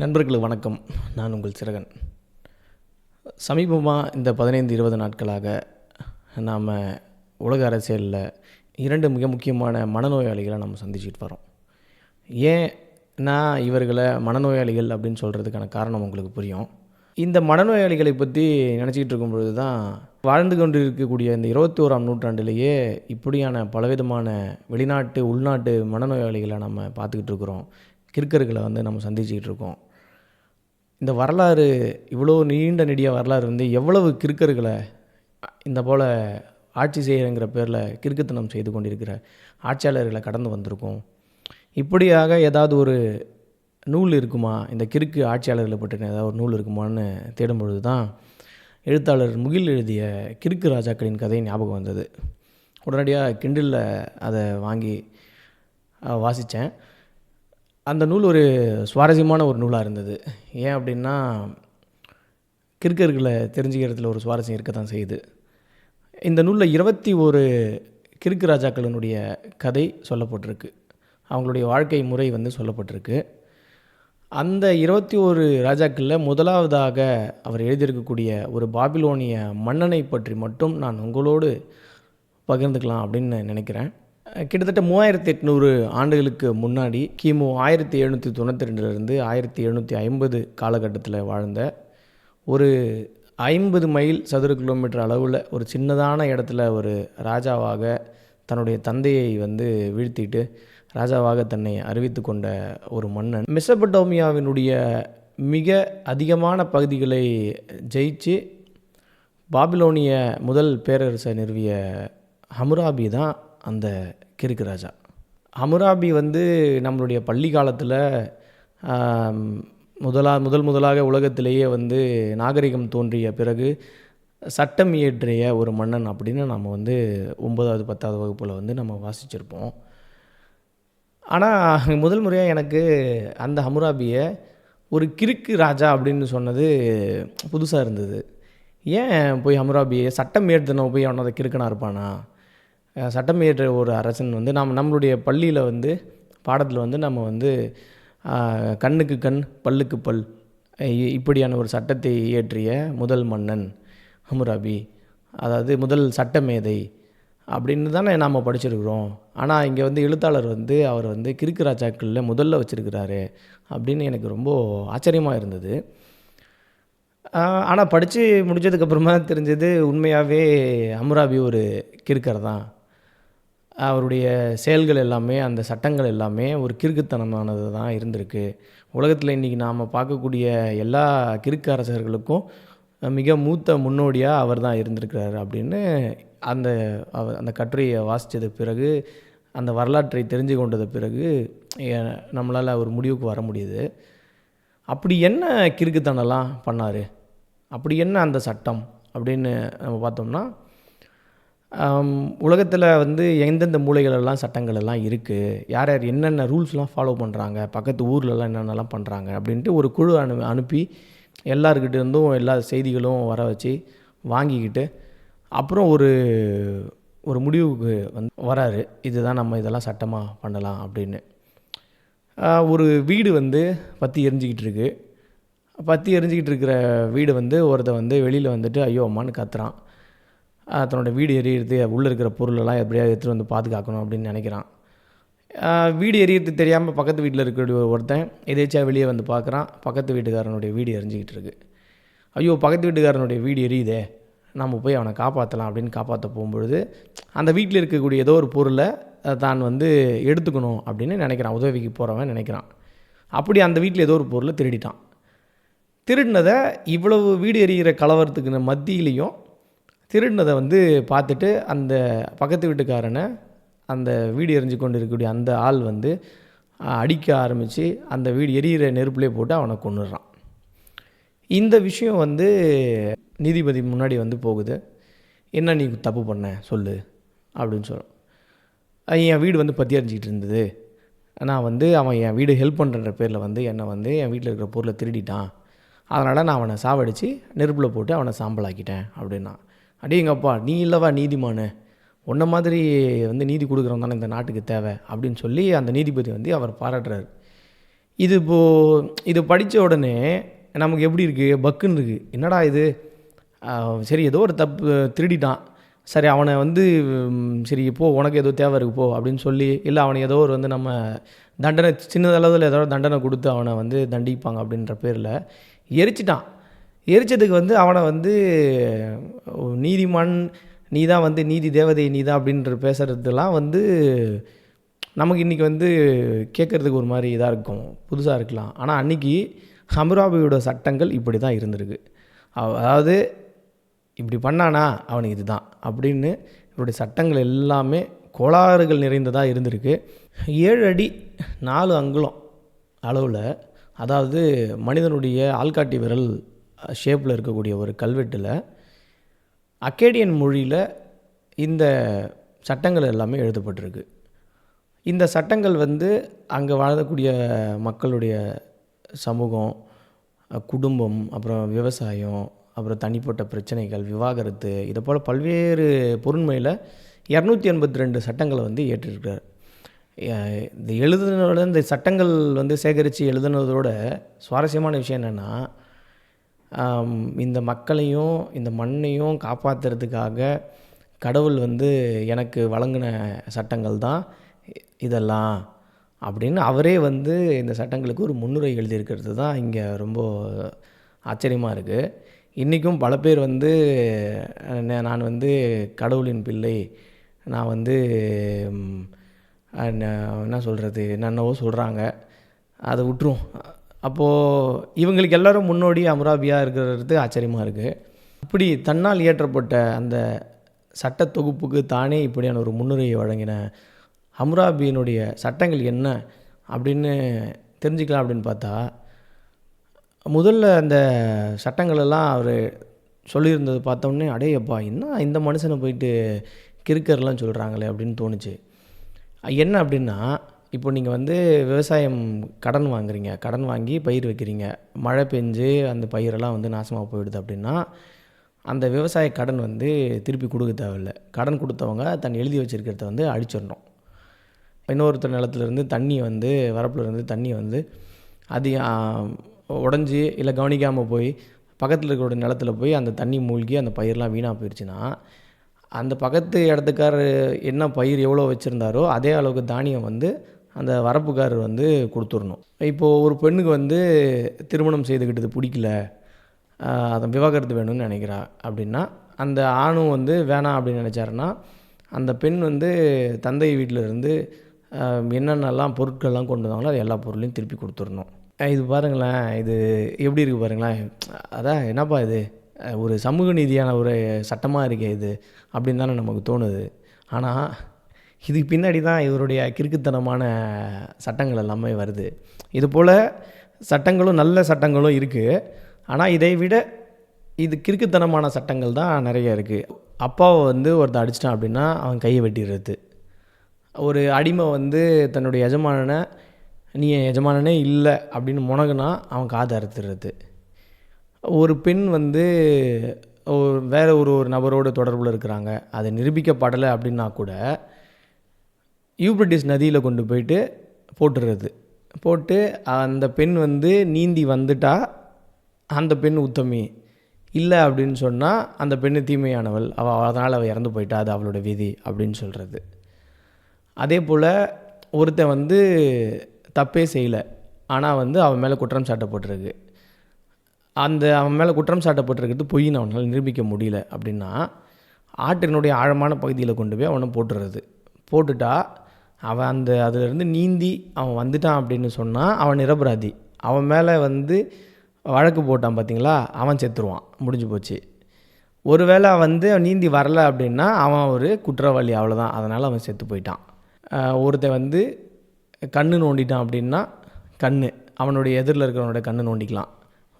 நண்பர்களுக்கு வணக்கம். நான் உங்கள் சிறகன். சமீபமாக இந்த பதினைந்து இருபது நாட்களாக நாம் உலக அரசியலில் இரண்டு மிக முக்கியமான மனநோயாளிகளை நம்ம சந்திச்சுட்டு வரோம். ஏன் நான் இவர்களை மனநோயாளிகள் அப்படின்னு சொல்கிறதுக்கான காரணம் உங்களுக்கு புரியும். இந்த மனநோயாளிகளை பற்றி நினச்சிக்கிட்டு இருக்கும் பொழுது தான் வாழ்ந்து கொண்டு இருக்கக்கூடிய இந்த இருபத்தி ஓராம் நூற்றாண்டிலேயே இப்படியான பலவிதமான வெளிநாட்டு உள்நாட்டு மனநோயாளிகளை நம்ம பார்த்துக்கிட்டு இருக்கிறோம். கிறுக்கர்களை வந்து நம்ம சந்திச்சுக்கிட்டு இருக்கோம். இந்த வரலாறு இவ்வளோ நீண்ட நெடிய வரலாறு வந்து எவ்வளவு கிறுக்கர்களை இந்த போல் ஆட்சி செய்கிறங்கிற பேரில் கிறுக்குத்தனம் செய்து கொண்டிருக்கிற ஆட்சியாளர்களை கடந்து வந்திருக்கோம். இப்படியாக ஏதாவது ஒரு நூல் இருக்குமா? இந்த கிறுக்கு ஆட்சியாளர்களை பற்றின ஏதாவது ஒரு நூல் இருக்குமான்னு தேடும் பொழுது தான் எழுத்தாளர் முகில் எழுதிய கிறுக்கு ராஜாக்களின் கதை ஞாபகம் வந்தது. உடனடியாக கிண்டிலில் அதை வாங்கி வாசித்தேன். அந்த நூல் ஒரு சுவாரஸ்யமான ஒரு நூலாக இருந்தது. ஏன் அப்படின்னா கிறுக்கர்களை தெரிஞ்சுக்கிறதுல ஒரு சுவாரஸ்யம் இருக்க தான் செய்யுது. இந்த நூலில் இருபத்தி ஒரு கிறுக்கு ராஜாக்களினுடைய கதை சொல்லப்பட்டிருக்கு. அவங்களுடைய வாழ்க்கை முறை வந்து சொல்லப்பட்டிருக்கு. அந்த இருபத்தி ஒரு ராஜாக்களில் முதலாவதாக அவர் எழுதியிருக்கக்கூடிய ஒரு பாபிலோனிய மன்னனை பற்றி மட்டும் நான் உங்களோடு பகிர்ந்துக்கலாம் அப்படின்னு நினைக்கிறேன். கிட்டத்தட்ட மூவாயிரத்தி எட்நூறு ஆண்டுகளுக்கு முன்னாடி கிமு ஆயிரத்தி எழுநூற்றி தொண்ணூற்றி ரெண்டுலேருந்து ஆயிரத்தி எழுநூற்றி ஐம்பது காலகட்டத்தில் வாழ்ந்த ஒரு ஐம்பது மைல் சதுர கிலோமீட்டர் அளவில் ஒரு சின்னதான இடத்துல ஒரு ராஜாவாக தன்னுடைய தந்தையை வந்து வீழ்த்திட்டு ராஜாவாக தன்னை அறிவித்து கொண்ட ஒரு மன்னன். மெசபடோமியாவினுடைய மிக அதிகமான பகுதிகளை ஜெயிச்சு பாபிலோனிய முதல் பேரரசை நிறுவிய ஹமுராபி தான் அந்த கிறுக்கு ராஜா. அமுராபி வந்து நம்மளுடைய பள்ளி காலத்தில் முதலா முதல் முதலாக உலகத்திலேயே வந்து நாகரிகம் தோன்றிய பிறகு சட்டம் இயற்றிய ஒரு மன்னன் அப்படின்னு நம்ம வந்து ஒன்பதாவது பத்தாவது வகுப்பில் வந்து நம்ம வாசிச்சிருப்போம். ஆனால் முதல் முறையாக எனக்கு அந்த ஹமுராபியை ஒரு கிறுக்கு ராஜா அப்படின்னு சொன்னது புதுசாக இருந்தது. ஏன் போய் ஹமுராபியை சட்டம் ஏற்றுனவன் போய் அவனோட கிறுக்கனாக இருப்பானா? சட்டம் இயற்ற ஒரு அரசன் வந்து நாம் நம்மளுடைய பள்ளியில் வந்து பாடத்தில் வந்து நம்ம வந்து கண்ணுக்கு கண் பல்லுக்கு பல் இப்படியான ஒரு சட்டத்தை இயற்றிய முதல் மன்னன் ஹமுராபி அதாவது முதல் சட்டமேதை அப்படின்னு தானே நாம் படிச்சிருக்கிறோம். ஆனால் இங்கே வந்து எழுத்தாளர் வந்து அவர் வந்து கிறுக்கு ராஜாக்களில் முதல்ல வச்சுருக்கிறாரு அப்படின்னு எனக்கு ரொம்ப ஆச்சரியமாக இருந்தது. ஆனால் படித்து முடிஞ்சதுக்கப்புறமா தெரிஞ்சது உண்மையாகவே அமுராபி ஒரு கிறுக்கர் தான். அவருடைய செயல்கள் எல்லாமே அந்த சட்டங்கள் எல்லாமே ஒரு கிறுக்குத்தனமானது தான் இருந்திருக்கு. உலகத்தில் இன்றைக்கி நாம் பார்க்கக்கூடிய எல்லா கிறுக்கு அரசர்களுக்கும் மிக மூத்த முன்னோடியாக அவர் தான் இருந்திருக்கிறார் அப்படின்னு அந்த அந்த கட்டுரையை வாசித்தது பிறகு அந்த வரலாற்றை தெரிஞ்சு கொண்டது பிறகு நம்மளால் ஒரு முடிவுக்கு வர முடியுது. அப்படி என்ன கிறுக்குத்தனம்லாம் பண்ணார்? அப்படி என்ன அந்த சட்டம் அப்படின்னு நம்ம பார்த்தோம்னா உலகத்தில் வந்து எந்தெந்த மூலைகளெல்லாம் சட்டங்கள் எல்லாம் இருக்குது யார் யார் என்னென்ன ரூல்ஸ்லாம் ஃபாலோ பண்ணுறாங்க பக்கத்து ஊர்லலாம் என்னென்னலாம் பண்ணுறாங்க அப்படின்ட்டு ஒரு குழு அனு அனுப்பி எல்லாருக்கிட்டேருந்தும் எல்லா செய்திகளும் வர வச்சு வாங்கிக்கிட்டு அப்புறம் ஒரு ஒரு முடிவுக்கு வந்து வராரு. இதுதான் நம்ம இதெல்லாம் சட்டமாக பண்ணலாம் அப்படின்னு. ஒரு வீடு வந்து பற்றி எரிஞ்சிக்கிட்டு இருக்குது பற்றி எரிஞ்சிக்கிட்டு இருக்கிற வீடு வந்து ஒருத்த வந்து வெளியில் வந்துட்டு ஐயோ அம்மான்னு கத்துறான். தன்னோட வீடு எரியிறது உள்ளே இருக்கிற பொருளெல்லாம் எப்படியாவது எடுத்துகிட்டு வந்து பாதுகாக்கணும் அப்படின்னு நினைக்கிறான். வீடு எரியறது தெரியாமல் பக்கத்து வீட்டில் இருக்கிற ஒருத்தன் எதேச்சா வெளியே வந்து பார்க்குறான் பக்கத்து வீட்டுக்காரனுடைய வீடு எரிஞ்சிக்கிட்டு இருக்கு. ஐயோ பக்கத்து வீட்டுக்காரனுடைய வீடு எரியுதே. நம்ம போய் அவனை காப்பாற்றலாம் அப்படின்னு காப்பாற்ற போகும்பொழுது அந்த வீட்டில் இருக்கக்கூடிய ஏதோ ஒரு பொருளை தான் வந்து எடுத்துக்கணும் அப்படின்னு நினைக்கிறான். உதவிக்கு போகிறவன் நினைக்கிறான். அப்படி அந்த வீட்டில் ஏதோ ஒரு பொருளை திருடிட்டான். திருடினதை இவ்வளவு வீடு எரிகிற கலவரத்துக்கு மத்தியிலையும் திருடினதை வந்து பார்த்துட்டு அந்த பக்கத்து வீட்டுக்காரனை அந்த வீடு எரிஞ்சு கொண்டு இருக்கக்கூடிய அந்த ஆள் வந்து அடிக்க ஆரம்பித்து அந்த வீடு எரியிற நெருப்புலேயே போட்டு அவனை கொண்டுடுறான் இந்த விஷயம் வந்து நீதிபதி முன்னாடி வந்து போகுது. என்ன நீ தப்பு பண்ண? சொல்லு அப்படின்னு சொல்கிறோம் என் வீடு வந்து பற்றி எரிஞ்சிக்கிட்டு இருந்தது. நான் வந்து அவன் என் வீடு ஹெல்ப் பண்ணுற பேரில் வந்து என்னை வந்து என் வீட்டில் இருக்கிற பொருளை திருடிட்டான். அதனால் நான் அவனை சாவடித்து நெருப்பில் போட்டு அவனை சாம்பலாக்கிட்டேன் அப்படின்னா. அடேங்கப்பா நீ இல்லைவா நீதிமானு? உன்ன மாதிரி வந்து நீதி கொடுக்குறவன் தானே இந்த நாட்டுக்கு தேவை அப்படின்னு சொல்லி அந்த நீதிபதி வந்து அவர் பாராட்டுறாரு. இது இப்போது இது படித்த உடனே நமக்கு எப்படி இருக்குது பக்குன்னு இருக்குது என்னடா இது? சரி ஏதோ ஒரு தப்பு திருடிட்டான். சரி அவனை வந்து சரி போ உனக்கு ஏதோ தேவை இருக்கு போ அப்படின்னு சொல்லி இல்லை அவனை ஏதோ ஒரு வந்து நம்ம தண்டனை சின்னதளவில் ஏதோ தண்டனை கொடுத்து அவனை வந்து தண்டிப்பாங்க அப்படின்ற பேரில் எரிச்சிட்டான். எரிச்சதுக்கு வந்து அவனை வந்து நீதிமான் நீ தான் வந்து நீதி தேவதை நீ தான் அப்படின்ற பேசுகிறதுலாம் வந்து நமக்கு இன்றைக்கி வந்து கேட்குறதுக்கு ஒரு மாதிரி இதாக இருக்கும். புதுசாக இருக்கலாம். ஆனால் அன்றைக்கி ஹம்ராபியோட சட்டங்கள் இப்படி தான் இருந்திருக்கு அதாவது இப்படி பண்ணானா அவனுக்கு இதுதான் அப்படின்னு இவருடைய சட்டங்கள் எல்லாமே கோளாறுகள் நிறைந்ததாக இருந்திருக்கு. ஏழு அடி நாலு அங்குலம் அளவில் அதாவது மனிதனுடைய ஆள்காட்டி விரல் ஷேப்பில் இருக்கக்கூடிய ஒரு கல்வெட்டில் அக்கேடியன் மொழியில் இந்த சட்டங்கள் எல்லாமே எழுதப்பட்டிருக்கு. இந்த சட்டங்கள் வந்து அங்கே வாழக்கூடிய மக்களுடைய சமூகம் குடும்பம் அப்புறம் விவசாயம் அப்புறம் தனிப்பட்ட பிரச்சனைகள் விவாகரத்து இதை போல் பல்வேறு பொருண்மையில் இரநூத்தி எண்பத்தி ரெண்டு சட்டங்களை வந்து ஏற்றிருக்கிறார் இந்த எழுதுனதோட இந்த சட்டங்கள் வந்து சேகரித்து எழுதுனதோட சுவாரஸ்யமான விஷயம் என்னென்னா இந்த மக்களையும் இந்த மண்ணையும் காப்பாற்றுறதுக்காக கடவுள் வந்து எனக்கு வழங்கின சட்டங்கள் தான் இதெல்லாம் அப்படின்னு அவரே வந்து இந்த சட்டங்களுக்கு ஒரு முன்னுரை எழுதியிருக்கிறது தான் இங்கே ரொம்ப ஆச்சரியமாக இருக்குது இன்றைக்கும் பல பேர் வந்து நான் வந்து கடவுளின் பிள்ளை நான் வந்து என்ன சொல்கிறது என்னென்னவோ சொல்கிறாங்க அதை விட்டுரும் அப்போது இவங்களுக்கு எல்லோரும் முன்னோடி அமராபியாக இருக்கிறது ஆச்சரியமாக இருக்குது இப்படி தன்னால் இயற்றப்பட்ட அந்த சட்ட தொகுப்புக்கு தானே இப்படியான ஒரு முன்னுரையை வழங்கின அம்ராபியினுடைய சட்டங்கள் என்ன அப்படின்னு தெரிஞ்சுக்கலாம் அப்படின்னு பார்த்தா முதல்ல அந்த சட்டங்களெல்லாம் அவர் சொல்லியிருந்தது பார்த்தோன்னே அடையப்பா என்ன இந்த மனுஷனை போயிட்டு கிறுக்கர்லாம் சொல்கிறாங்களே அப்படின்னு தோணுச்சு. என்ன அப்படின்னா இப்போ நீங்கள் வந்து விவசாயம் கடன் வாங்குறீங்க கடன் வாங்கி பயிர் வைக்கிறீங்க. மழை பெஞ்சு அந்த பயிரெல்லாம் வந்து நாசமாக போயிடுது அப்படின்னா அந்த விவசாய கடன் வந்து திருப்பி கொடுக்க தேவையில்லை. கடன் கொடுத்தவங்க தன் எழுதி வச்சுருக்கிறத வந்து அழிச்சிடணும். இன்னொருத்தர் நிலத்துலேருந்து தண்ணி வந்து வரப்புலேருந்து தண்ணி வந்து அது உடஞ்சி இல்லை கவனிக்காமல் போய் பக்கத்தில் இருக்கிற நிலத்துல போய் அந்த தண்ணி மூழ்கி அந்த பயிரெலாம் வீணாக போயிடுச்சுன்னா அந்த பக்கத்து இடத்துக்கார் என்ன பயிர் எவ்வளோ வச்சுருந்தாரோ அதே அளவுக்கு தானியம் வந்து அந்த வரப்புக்காரர் வந்து கொடுத்துடணும். இப்போது ஒரு பெண்ணுக்கு வந்து திருமணம் செய்துக்கிட்டது பிடிக்கல அதை விவாகரத்து வேணும்னு நினைக்கிறா அப்படின்னா அந்த ஆணும் வந்து வேணாம் அப்படின்னு நினச்சாருன்னா அந்த பெண் வந்து தந்தை வீட்டில் இருந்து என்னென்னலாம் பொருட்கள்லாம் கொண்டு வந்தாங்களோ அது எல்லா பொருளையும் திருப்பி கொடுத்துடணும். இது பாருங்களேன் இது எப்படி இருக்குது பாருங்களேன் அதான் என்னப்பா இது? ஒரு சமூக நீதியான ஒரு சட்டமாக இருக்கே இது அப்படின்னு தானே நமக்கு தோணுது. ஆனால் இதுக்கு பின்னாடி தான் இவருடைய கிறுக்குத்தனமான சட்டங்கள் எல்லாமே வருது. இது போல் சட்டங்களும் நல்ல சட்டங்களும் இருக்குது ஆனால் இதை விட இது கிறுக்குத்தனமான சட்டங்கள் தான் நிறைய இருக்குது அப்பாவை வந்து ஒருத்தன் அடிச்சிட்டான் அப்படின்னா அவன் கையை வெட்டிடுறது. ஒரு அடிமை வந்து தன்னுடைய எஜமானனை நீ என் எஜமானனே இல்லை அப்படின்னு முனகுனா அவன் காதை அறுத்துடுறது. ஒரு பெண் வந்து வேறு ஒரு ஒரு நபரோட தொடர்பில் இருக்கிறாங்க. அது நிரூபிக்கப்படலை அப்படின்னா கூட யூப்ரட்டிஸ் நதியில் கொண்டு போயிட்டு போட்டுடுறது போட்டு அந்த பெண் வந்து நீந்தி வந்துட்டா அந்த பெண் உத்தமி. இல்லை அப்படின்னு சொன்னால் அந்த பெண்ணு தீமையானவள். அவள் அதனால் அவள் இறந்து போயிட்டா அது அவளோட விதி அப்படின்னு சொல்கிறது அதே போல் ஒருத்தன் வந்து தப்பே செய்யலை. ஆனால் வந்து அவன் மேலே குற்றம் சாட்டப்பட்டிருக்கு. அந்த அவன் மேலே குற்றம் சாட்டப்பட்டிருக்கிறது பொய்ன்னு அவனால் நிரூபிக்க முடியல அப்படின்னா ஆற்றினுடைய ஆழமான பகுதியில் கொண்டு போய் அவனை போட்டுறது. போட்டுட்டா அவன் அந்த அதிலிருந்து நீந்தி அவன் வந்துட்டான் அப்படின்னு சொன்னால் அவன் நிரபராதி. அவன் மேலே வந்து வழக்கு போட்டான் பார்த்தீங்களா அவன் செத்துருவான். முடிஞ்சு போச்சு. ஒருவேளை வந்து அவன் நீந்தி வரலை அப்படின்னா அவன் ஒரு குற்றவாளி அவ்வளோதான் அதனால் அவன் செத்து போயிட்டான். ஒருத்தன் வந்து கண்ணு நோண்டிட்டான் அப்படின்னா கண் அவனுடைய எதிரில் இருக்கிறவனோட கண்ணு நோண்டிக்கலாம்.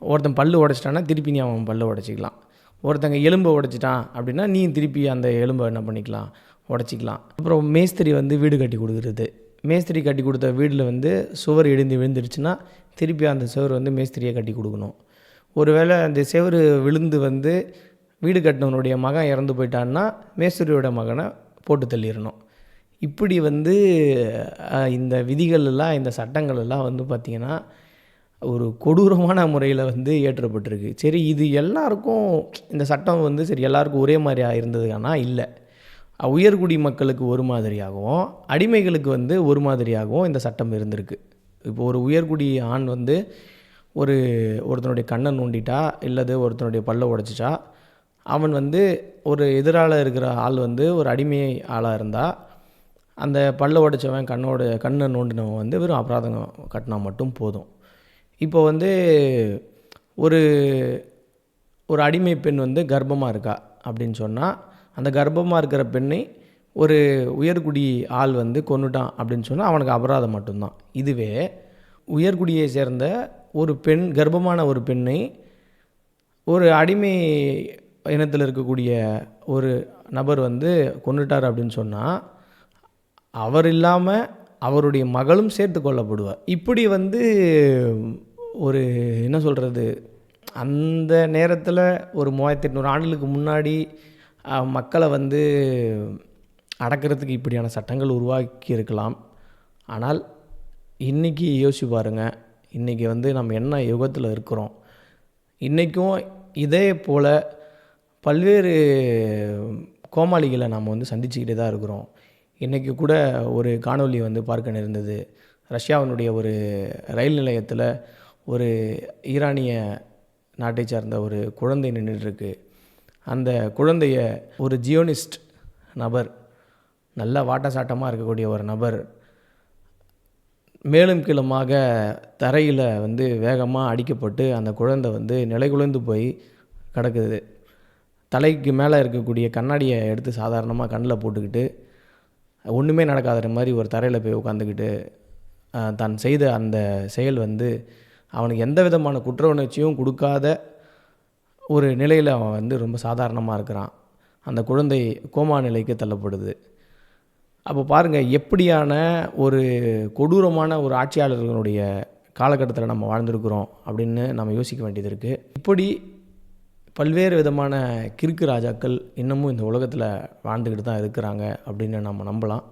ஒருத்தன் பல்லு உடச்சிட்டான்னா திருப்பி நீ அவன் பல்லு உடச்சிக்கலாம். ஒருத்தங்க எலும்பை உடைச்சிட்டான் அப்படின்னா நீ திருப்பி அந்த எலும்பை என்ன பண்ணிக்கலாம்? உடச்சிக்கலாம். அப்புறம் மேஸ்திரி வந்து வீடு கட்டி கொடுக்குறது. மேஸ்திரி கட்டி கொடுத்த வீட்டில் வந்து சுவர் இடிந்து விழுந்துருச்சுன்னா திருப்பி அந்த சுவர் வந்து மேஸ்திரியை கட்டி கொடுக்கணும். ஒருவேளை அந்த செவுரு விழுந்து வந்து வீடு கட்டினவனுடைய மகன் இறந்து போயிட்டான்னா மேஸ்திரியோட மகனை போட்டு தள்ளிடணும். இப்படி வந்து இந்த விதிகள் எல்லாம் இந்த சட்டங்களெல்லாம் வந்து பார்த்திங்கன்னா ஒரு கொடூரமான முறையில் வந்து ஏற்றப்பட்டிருக்கு சரி இது எல்லாருக்கும் இந்த சட்டம் வந்து சரி எல்லாருக்கும் ஒரே மாதிரியாக இருந்ததுக்கானா இல்லை. உயர்குடி மக்களுக்கு ஒரு மாதிரியாகவும் அடிமைகளுக்கு வந்து ஒரு மாதிரியாகவும் இந்த சட்டம் இருந்திருக்கு. இப்போ ஒரு உயர்குடி ஆண் வந்து ஒரு ஒருத்தனுடைய கண்ணை நோண்டிட்டா இல்லது ஒருத்தனுடைய பல்லை உடைச்சிட்டா அவன் வந்து ஒரு எதிரால் இருக்கிற ஆள் வந்து ஒரு அடிமை ஆளாக இருந்தால் அந்த பல்ல உடைச்சவன் கண்ணோட கண்ணை நோண்டினவன் வந்து வெறும் அபராதம் கட்டினா மட்டும் போதும். இப்போ வந்து ஒரு ஒரு அடிமை பெண் வந்து கர்ப்பமாக இருக்கா அப்படின்னு சொன்னால் அந்த கர்ப்பமாக இருக்கிற பெண்ணை ஒரு உயர்குடி ஆள் வந்து கொண்டுட்டான் அப்படின்னு சொன்னால் அவனுக்கு அபராதம் மட்டும்தான். இதுவே உயர்குடியை சேர்ந்த ஒரு பெண் கர்ப்பமான ஒரு பெண்ணை ஒரு அடிமை இனத்தில் இருக்கக்கூடிய ஒரு நபர் வந்து கொண்டுட்டார் அப்படின்னு சொன்னால் அவர் இல்லாமல் அவருடைய மகளும் சேர்த்து கொள்ளப்படுவார். இப்படி வந்து ஒரு என்ன சொல்கிறது அந்த நேரத்தில் ஒரு மூவாயிரத்தி எட்நூறு ஆண்டுகளுக்கு முன்னாடி மக்களை வந்து அடக்கிறதுக்கு இப்படியான சட்டங்கள் உருவாக்கி இருக்கலாம் ஆனால் இன்றைக்கி யோசிச்சு பாருங்கள் இன்றைக்கி வந்து நம்ம என்ன யுகத்தில் இருக்கிறோம். இன்றைக்கும் இதே போல் பல்வேறு கோமாளிகளை நாம் வந்து சந்திச்சுக்கிட்டே தான் இருக்கிறோம். இன்றைக்கி கூட ஒரு காணொளி வந்து பார்க்க நேர்ந்தது. ரஷ்யாவினுடைய ஒரு ரயில் நிலையத்தில் ஒரு ஈரானிய நாட்டை சார்ந்த ஒரு குழந்தை நின்றுட்டுருக்கு அந்த குழந்தைய ஒரு ஜியோனிஸ்ட் நபர் நல்ல வாட்டசாட்டமாக இருக்கக்கூடிய ஒரு நபர் மேலும் கீழுமாக தரையில் வந்து வேகமாக அடிக்கப்பட்டு அந்த குழந்தை வந்து நிலைகுலைந்து போய் கிடக்குது. தலைக்கு மேலே இருக்கக்கூடிய கண்ணாடியை எடுத்து சாதாரணமாக கண்ணில் போட்டுக்கிட்டு ஒன்றுமே நடக்காத மாதிரி ஒரு தரையில் போய் உட்காந்துக்கிட்டு தான் செய்த அந்த செயல் வந்து அவனுக்கு எந்த விதமான குற்ற உணர்ச்சியும் கொடுக்காத ஒரு நிலையில் அவன் வந்து ரொம்ப சாதாரணமாக இருக்கிறான். அந்த குழந்தை கோமா நிலைக்கு தள்ளப்படுது. அப்போ பாருங்கள் எப்படியான ஒரு கொடூரமான ஒரு ஆட்சியாளர்களுடைய காலகட்டத்தில் நம்ம வாழ்ந்திருக்கிறோம் அப்படின்னு நம்ம யோசிக்க வேண்டியது இருக்குது இப்படி பல்வேறு விதமான கிறுக்கு ராஜாக்கள் இன்னமும் இந்த உலகத்தில் வாழ்ந்துக்கிட்டு தான் இருக்கிறாங்க அப்படின்னு நம்ம நம்பலாம்.